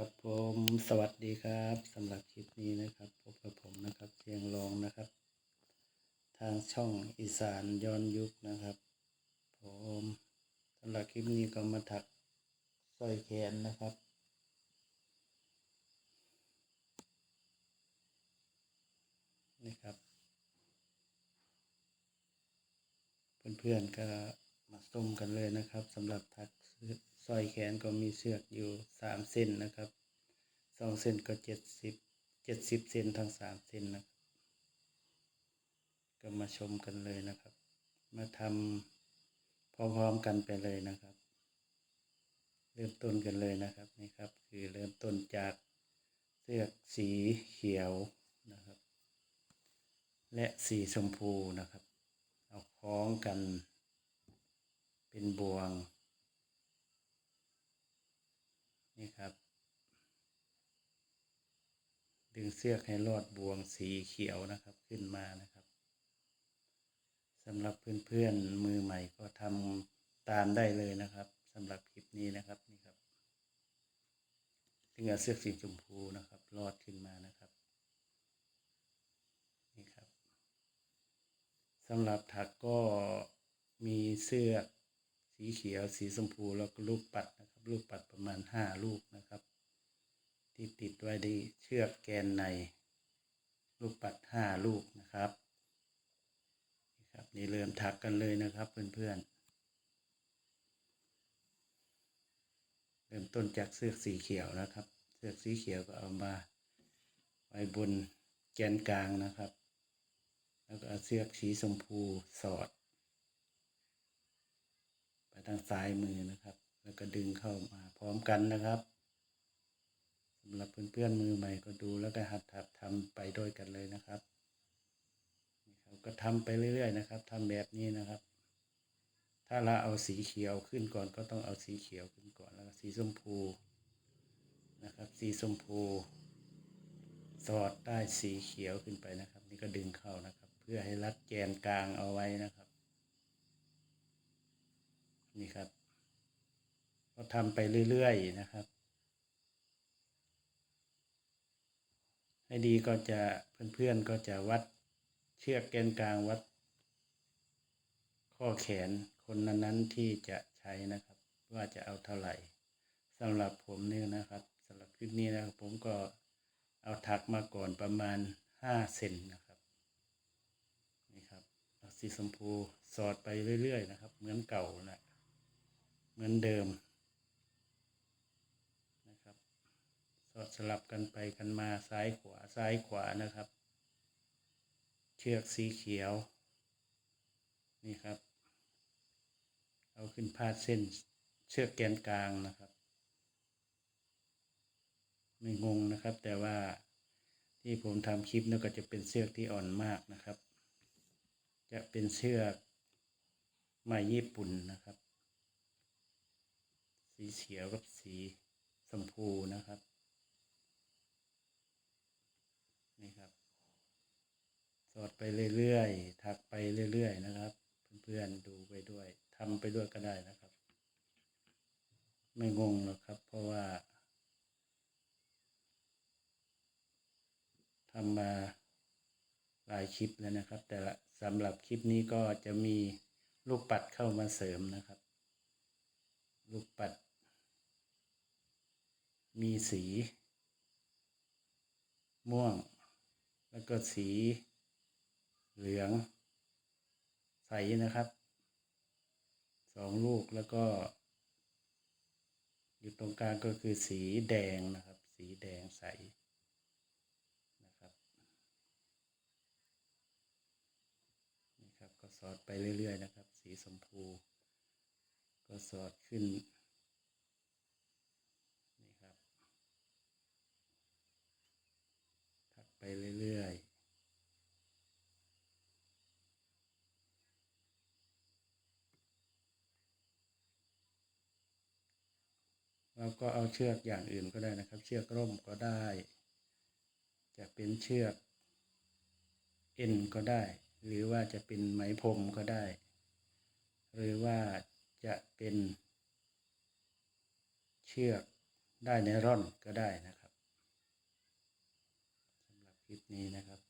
ครับผมสวัสดีครับสำหรับคลิปนี้นะครับพบกับผมนะครับเชียงรองนะครับ ทางช่องอีสานย้อนยุคนะครับผมสำหรับคลิปนี้ก็มาถักสร้อยแขนนะครับ นี่ครับ เพื่อนๆก็มาส้มกันเลยนะครับสำหรับถัก สร้อยแขนก็มีเชือกอยู่สามเส้นนะครับสองเส้นก็เจ็ดสิบเจ็ดสิบเส้นทั้งสามเส้นนะครับก็มาชมกันเลยนะครับ มาทำพร้อมๆกันไปเลยนะครับ เริ่มต้นกันเลยนะครับนี่ครับ คือเริ่มต้นจากเสือกสีเขียวนะครับ และสีชมพูนะครับ เอาคล้องกันเป็นบวง นี่ครับ ดึงเสือกให้รอดบวงสีเขียวนะครับขึ้นมานะครับสำหรับเพื่อนๆมือใหม่ก็ทำตามได้เลยนะครับสำหรับคลิปนี้นะครับนี่ครับดึงเอาเสือกสีชมพูนะครับรอดขึ้นมานะครับนี่ครับสำหรับถักก็มีเสื้อกสีเขียวสีชมพูแล้วก็ลูกปัดนะครับลูกปัดประมาณห้าลูกนะครับ ที่ติดไว้ที่เชือกแกนในลูกปัดห้าลูกนะครับนี่ครับ นี่เริ่มถักกันเลยนะครับเพื่อนๆ เริ่มต้นจากเสื้อกสีเขียวนะครับ เสื้อกสีเขียวก็เอามาไว้บนแกนกลางนะครับ แล้วก็เอาเสือกสีชมพูสอด ไปทางซ้ายมือนะครับ แล้วก็ดึงเข้ามาพร้อมกันนะครับ สำหรับเพื่อนๆมือใหม่ก็ดูแล้วก็หัดถัดทำไปด้วยกันเลยนะครับก็ทำไปเรื่อยๆนะครับทำแบบนี้นะครับ ถ้าเราเอาสีเขียวขึ้นก่อนก็ต้องเอาสีเขียวขึ้นก่อนแล้วก็สีชมพูนะครับ สีชมพู สอดได้สีเขียวขึ้นไปนะครับ นี่ก็ดึงเข้านะครับ เพื่อให้รัดแกนกลางเอาไว้นะครับ นี่ครับ ก็ทำไปเรื่อยๆนะครับ ให้ดีก็จะเพื่อนๆก็จะวัดเชือกแกนกลางวัด ข้อแขนคนนั้นๆที่จะใช้นะครับ ว่าจะเอาเท่าไหร่สำหรับผมเนี่นะครับสำหรับคลิปนี้นะครับผมก็เอาถักมาก่อนประมาณห้าเซนนะครับนี่ครับเอาสีชมพูสอดไปเรื่อยๆนะครับ เหมือนเก่าแหละเหมือนเดิมนะครับ สอดสลับกันไปกันมาซ้ายขวาซ้ายขวานะครับ เชือกสีเขียว นี่ครับ เอาขึ้นพาดเส้นเชือกแกนกลางนะครับ ไม่งงนะครับ แต่ว่าที่ผมทำคลิปนี่ก็จะเป็นเชือกที่อ่อนมากนะครับ จะเป็นเชือกไม้ญี่ปุ่นนะครับ สีเขียวกับสีชมพูนะครับ นี่ครับ ส อดไปเรื่อยๆถักไปเรื่อย ๆ นะครับ เพื่อนๆดูไปด้วยทำไปด้วยก็ได้นะครับ ไม่งงหรอกครับ เพราะว่าทำมาหลายคลิปแล้วนะครับ แต่ละสำหรับคลิปนี้ก็จะมีลูกปัดเข้ามาเสริมนะครับ ลูกปัด มีสี ม่วง แล้วก็สี เหลือง ใสนะครับสองลูกแล้วก็ อยู่ตรงกลางก็คือสีแดงนะครับ สีแดงใสนะครับนี่ครับก็สอดไปเรื่อยๆนะครับ สีชมพู ก็สอดขึ้นครับ ถักไปเรื่อยๆ เราก็เอาเชือกอย่างอื่นก็ได้นะครับ เชือกร่มก็ได้ จะเป็นเชือกเอ็นก็ได้ หรือว่าจะเป็นไหมพรมก็ได้ หรือว่าจะเป็น เชือกได้ในร่อนก็ได้นะครับสำหรับคลิปนี้นะครับ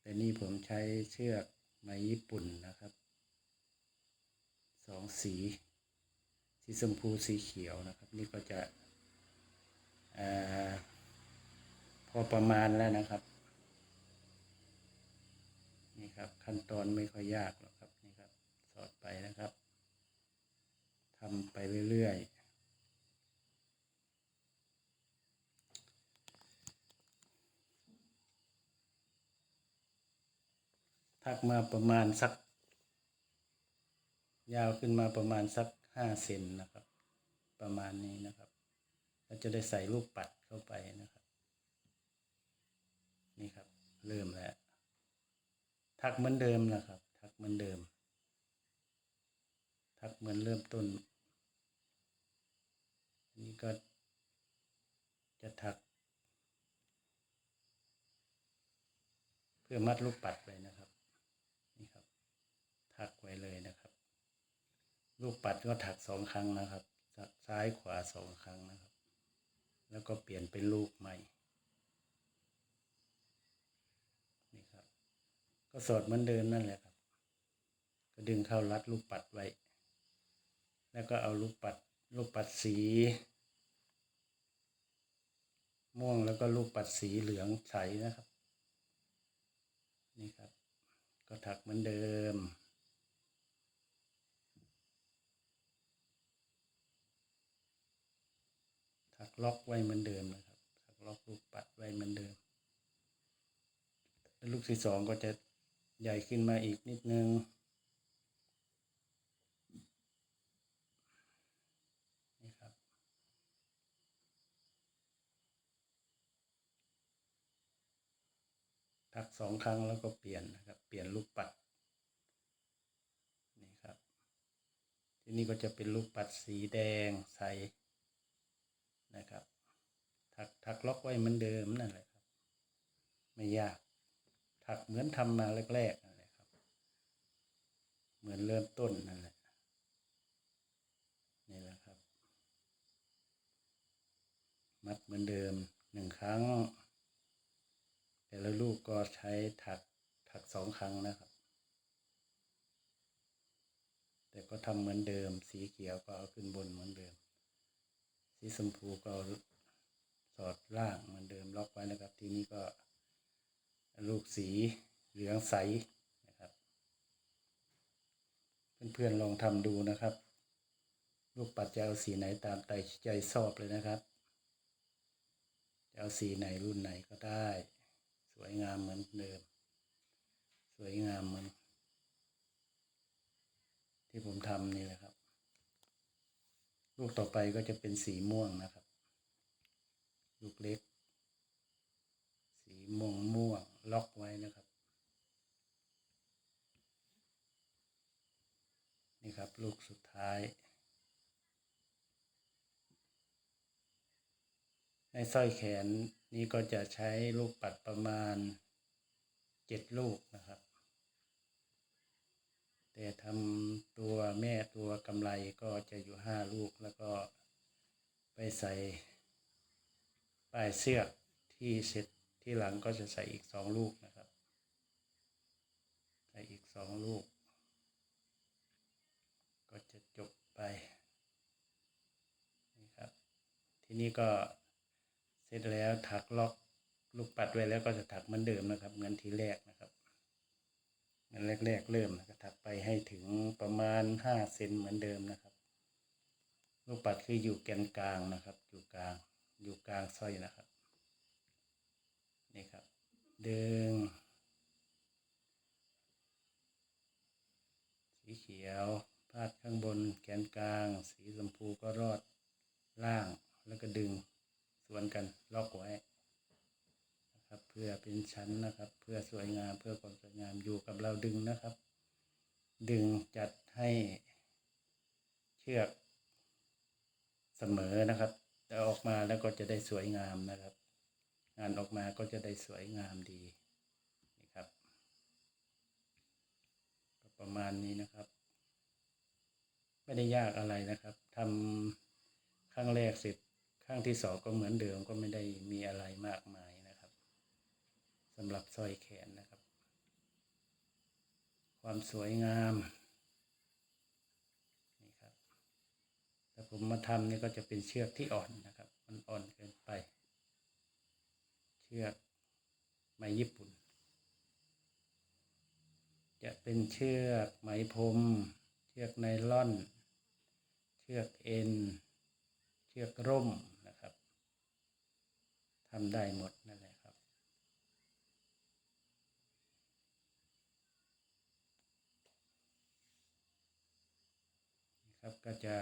แต่นี่ผมใช้เชือกไหมญี่ปุ่นนะครับสองสี สีชมพูสีเขียวนะครับ นี่ก็จะอพอประมาณแล้วนะครับ นี่ครับขั้นตอนไม่ค่อยยากหรอกครับนี่ครับ สอดไปนะครับทำไปเรื่อยๆถักมาประมาณสัก ยาวขึ้นมาประมาณสัก ห้าเซนนะครับ ประมาณนี้นะครับเราจะได้ใส่ลูกปัดเข้าไปนะครับ นี่ครับ เริ่มแล้ว ทักเหมือนเดิมนะครับ ทักเหมือนเดิม ทักเหมือนเริ่มต้นอันนี้ก็จะทัก เพื่อมัดลูกปัดไว้นะครับ นี่ครับ ทักไว้เลยนะครับ ลูกปัดก็ถักสองครั้งนะครับ ซ้ายขวาสองครั้งนะครับ แล้วก็เปลี่ยนเป็นลูกใหม่นี่ครับ ก็สอดเหมือนเดิมนั่นแหละครับ ก็ดึงเข้ารัดลูกปัดไว้ แล้วก็เอาลูกปัดลูกปัดสี ม่วงแล้วก็ลูกปัดสีเหลืองใสนะครับ นี่ครับ ก็ถักเหมือนเดิม ถัก ล็อกไว้เหมือนเดิมนะครับถักล็อกลูกปัดไว้เหมือนเดิมแล้วลูกที่สองก็จะใหญ่ขึ้นมาอีกนิดนึงนี่ครับถักสองครั้งแล้วก็เปลี่ยนนะครับ เปลี่ยนลูกปัดนี่ครับ ทีนี้ก็จะเป็นลูกปัดสีแดงใส นะครับ ถักถักล็อกไว้เหมือนเดิมนั่นแหละครับ ไม่ยาก ถักเหมือนทำมาแรกๆนั่นแหละครับ เหมือนเริ่มต้นนั่นแหละนี่แหละครับ มัดเหมือนเดิมหนึ่งครั้ง แต่ละลูกก็ใช้ถักถักสองครั้งนะครับ แต่ก็ทำเหมือนเดิม สีเขียวก็เอาขึ้นบนเหมือนเดิม สีชมพูก็สอดล่างเหมือนเดิมล็อกไว้นะครับ ทีนี้ก็ลูกสีเหลืองใสนะครับ เพื่อนๆลองทำดูนะครับ ลูกปัดจะเอาสีไหนตามใจใจชอบเลยนะครับจะเอาสีไหนรุ่นไหนก็ได้ สวยงามเหมือนเดิม สวยงามเหมือน ที่ผมทำนี่แหละครับ ลูกต่อไปก็จะเป็นสีม่วงนะครับ ลูกเล็ก สีม่วงม่วงล็อกไว้นะครับ นี่ครับลูกสุดท้าย ในสร้อยแขนนี้ก็จะใช้ลูกปัดประมาณเจ็ดลูกนะครับ แต่ทำตัวแม่ตัวกำไรก็จะอยู่ห้าลูกแล้วก็ไปใส่ปลายเสื้อที่เสร็จที่หลังก็จะใส่อีกสองลูกนะครับ ใส่อีกสองลูก ก็จะจบไปนี่ครับ ทีนี้ก็เสร็จแล้วถักล็อกลูกปัดไว้แล้วก็จะถักเหมือนเดิมนะครับ เหมือนทีแรกนะครับ อันแรกๆ เริ่มนะก็ถักไปให้ถึงประมาณห้าเซนเหมือนเดิมนะครับ ลูกปัดคืออยู่แกนกลางนะครับ อยู่กลาง อยู่กลางสร้อยนะครับ นี่ครับ ดึง สีเขียวพาดข้างบนแกนกลาง สีชมพูก็รอดล่าง แล้วก็ดึง สวนกัน ล็อกไว้น พื่อเป็นชั้นนะครับ เพื่อสวยงามเพื่อความสวยงามอยู่กับเราดึงนะครับ ดึงจัดให้เชือกเสมอนะครับจะออกมาแล้วก็จะได้สวยงามนะครับ งานออกมาก็จะได้สวยงามดีนี่ครับก็ประมาณนี้นะครับ ไม่ได้ยากอะไรนะครับทำครั้งแรกเสร็จข้งที่สองก็เหมือนเดิมก็ไม่ได้มีอะไรมากมายำหรับสร้อยแขนนะครับ ความสวยงามนี่ครับแต่ผมมาทำนี่ก็จะเป็นเชือกที่อ่อนนะครับมันอ่อนเกินไป เชือกไม้ญี่ปุ่น จะเป็นเชือกไหมพรมเชือกไนล่อน เชือกเอ็น เชือกร่มนะครับทำได้หมดนั่นแหละ ครับก็จะ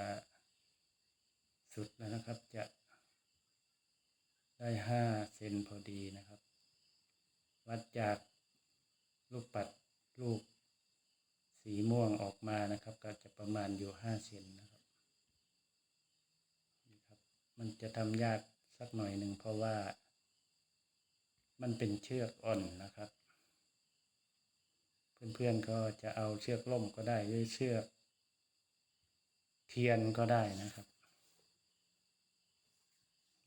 สุดแล้วนะครับจะได้ห้าเซนพอดีนะครับ วัดจากลูกปัดลูกสีม่วงออกมานะครับ ก็จะประมาณอยู่ห้าเซนนะครับนี่ครับ มันจะทำยากสักหน่อยหนึ่งเพราะว่า มันเป็นเชือกอ่อนนะครับ เพื่อนๆก็จะเอาเชือกล่มก็ได้หรือเชือก เทียนก็ได้นะครับ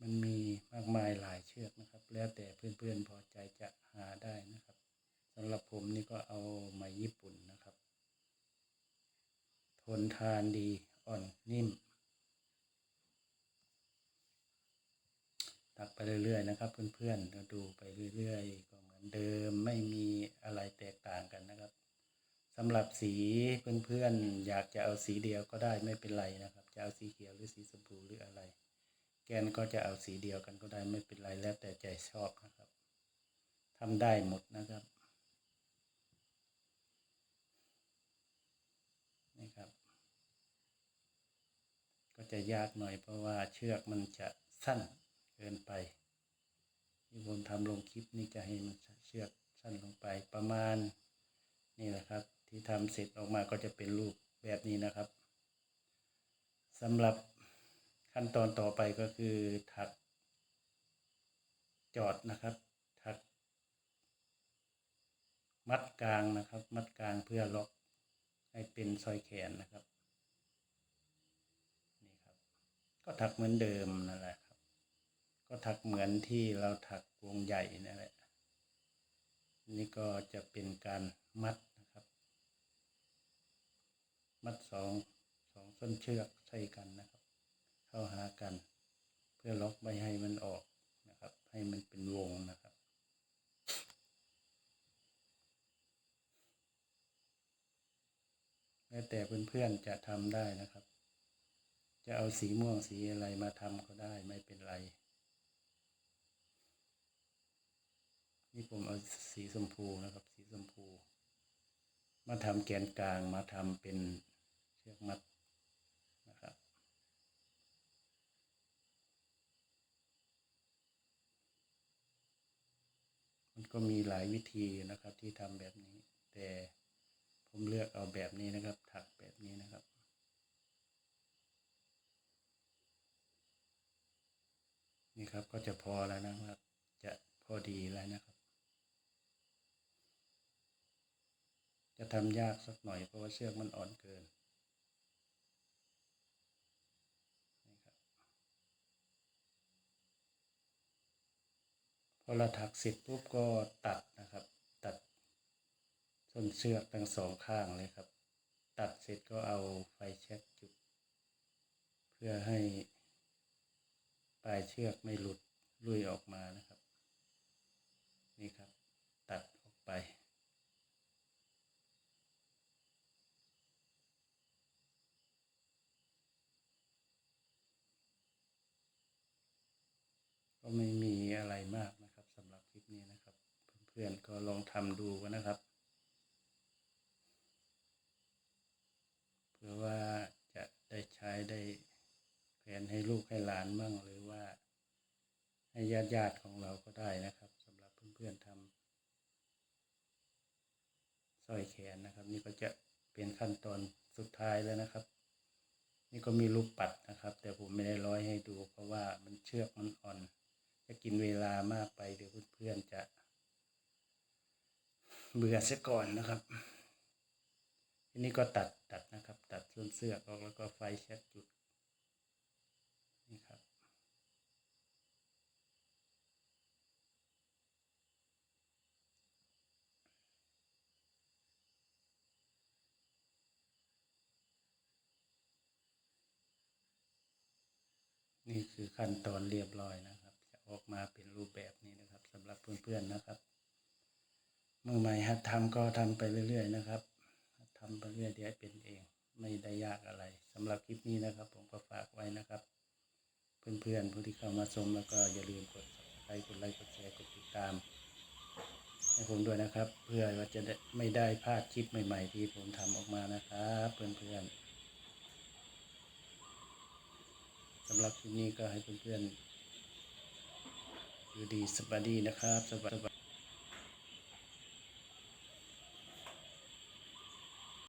มันมีมากมายหลายเชือกนะครับ แล้วแต่เพื่อนๆพอใจจะหาได้นะครับสำหรับผมนี่ก็เอาไหมญี่ปุ่นนะครับ ทนทานดีอ่อนนิ่ม ตักไปเรื่อยๆนะครับ เพื่อนๆดูไปเรื่อยๆก็เหมือนเดิมไม่มีอะไรแตกต่างกันนะครับ สำหรับสีเพื่อนๆอยากจะเอาสีเดียวก็ได้ไม่เป็นไรนะครับ จะเอาสีเขียวหรือสีชมพูหรืออะไร แกนก็จะเอาสีเดียวกันก็ได้ไม่เป็นไรแล้วแต่ใจชอบนะครับทำได้หมดนะครับนี่ครับ ก็จะยากหน่อยเพราะว่าเชือกมันจะสั้นเกินไปที่ผมทำลงคลิปนี่จะให้มันเชือกสั้นลงไปประมาณนี่แหละครับ ที่ทำเสร็จออกมาก็จะเป็นรูปแบบนี้นะครับสำหรับขั้นตอนต่อไปก็คือถักจอดนะครับ ถัก มัดกลางนะครับ มัดกลางเพื่อล็อกให้เป็นซอยแขนนะครับนี่ครับ ก็ถักเหมือนเดิมนั่นแหละครับ ก็ถักเหมือนที่เราถักวงใหญ่นั่นแหละนี่ก็จะเป็นการมัด มัดสองสองส้นเชือกใส่กันนะครับ เข้าหากัน เพื่อล็อกไม่ให้มันออกนะครับ ให้มันเป็นวงนะครับแล้วแต่เพื่อนๆจะทำได้นะครับ จะเอาสีม่วงสีอะไรมาทำก็ได้ไม่เป็นไร นี่ผมเอาสีชมพูนะครับ สีชมพู มาทำแกนกลางมาทำเป็น ชือกมัดนะครับ มันก็มีหลายวิธีนะครับที่ทำแบบนี้ แต่ผมเลือกเอาแบบนี้นะครับ ถักแบบนี้นะครับนี่ครับก็จะพอแล้วนะครับ จะพอดีแล้วนะครับ จะทำยากสักหน่อยเพราะว่าเชือกมันอ่อนเกินครับ พอเราถักเสร็จปุ๊บก็ตัดนะครับ ตัดส้นเชือกทั้งสองข้างเลยครับ ตัดเสร็จก็เอาไฟแช็กจุด เพื่อให้ปลายเชือกไม่หลุดลุยออกมานะครับ นี่ครับ ตัดออกไป ก็ไม่มีอะไรมากนะครับสำหรับคลิปนี้นะครับ เพื่อนๆก็ลอง ทำดูกันนะครับเพื่อว่าจะได้ใช้ได้แผนให้ลูกให้หลานบ้างหรือว่า ให้ญาติญาติของเราก็ได้นะครับสำหรับเพื่อนๆทำสร้อยแขนนะครับ นี่ก็จะเป็นขั้นตอนสุดท้ายแล้วนะครับ นี่ก็มีลูกปัดนะครับ แต่ผมไม่ได้ร้อยให้ดู เพราะว่ามันเชือกมันอ่อน จะกินเวลามากไปเดี๋ยวเพื่อนๆจะ เบื่อเสียก่อนนะครับทีนี้ก็ตัดตัดนะครับ ตัดส่วนเสื้อออกแล้วก็ไฟแช็กจุดนี่ครับนี่คือขั้นตอนเรียบร้อยนะครับ จะออกมาเป็นรูปแบบนี้นะครับสำหรับเพื่อนๆนะครับ มือใหม่หัดทำก็ทำไปเรื่อย ๆ นะครับทำไปเรื่อยเดี๋ยวเป็นเอง ไม่ได้ยากอะไรสำหรับคลิปนี้นะครับ ผมก็ฝากไว้นะครับ เพื่อนๆผู้ที่เข้ามาชมแล้วก็อย่าลืมกด subscribe กดไลค์กดแชร์กดติดตามให้ผมด้วยนะครับ เพื่อว่าจะได้ไม่ได้พลาดคลิปใหม่ ๆ ที่ผมทำออกมานะครับ เพื่อนๆสำหรับคลิปนี้ก็ให้เพื่อนๆอยู่ดีสบายดีนะครับสวัสดี